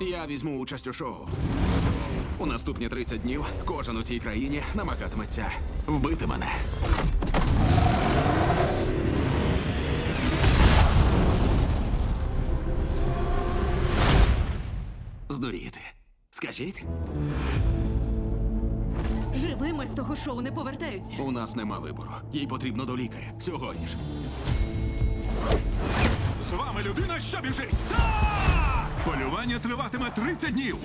Я візьму участь у шоу. У наступні 30 днів кожен у цій країні намагатиметься вбити мене. Здуріти. Скажіть, Живими з того шоу не повертаються. у нас нема вибору. Їй потрібно до лікаря. Сьогодні ж. З вами людина, що біжить! Полювання триватиме 30 днів.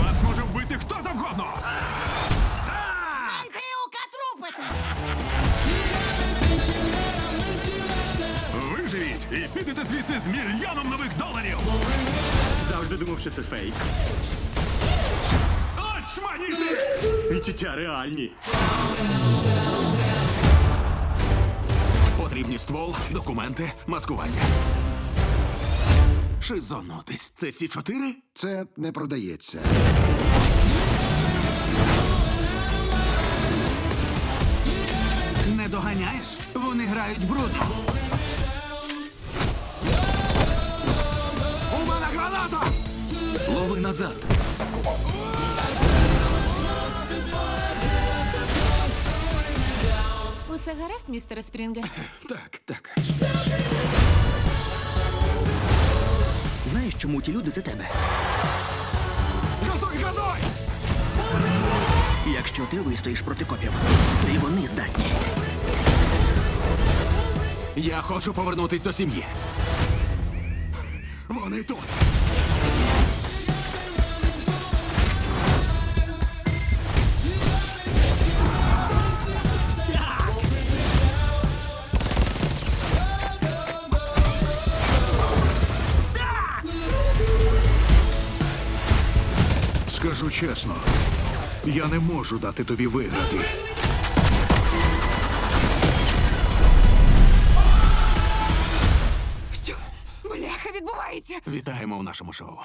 Вас може вбити хто завгодно. Хилка трупити! Виживіть і підете звідси з мільйоном нових доларів. Завжди думав, що це фейк. Відчуття реальні. Потрібні ствол, документи, маскування. Шизонутись. Це Сі 4 Це не продається. Не доганяєш? Вони грають брудно. У мене граната! Лови назад. Усе гаразд, містере Спрінге? Так, так. Чому ті люди за тебе? Газуй, газуй! Якщо ти вистоїш проти копів, то й вони здатні. Я хочу повернутись до сім'ї. Вони тут. Скажу чесно, я не можу дати тобі виграти. Що? Бляха відбувається. Вітаємо в нашому шоу.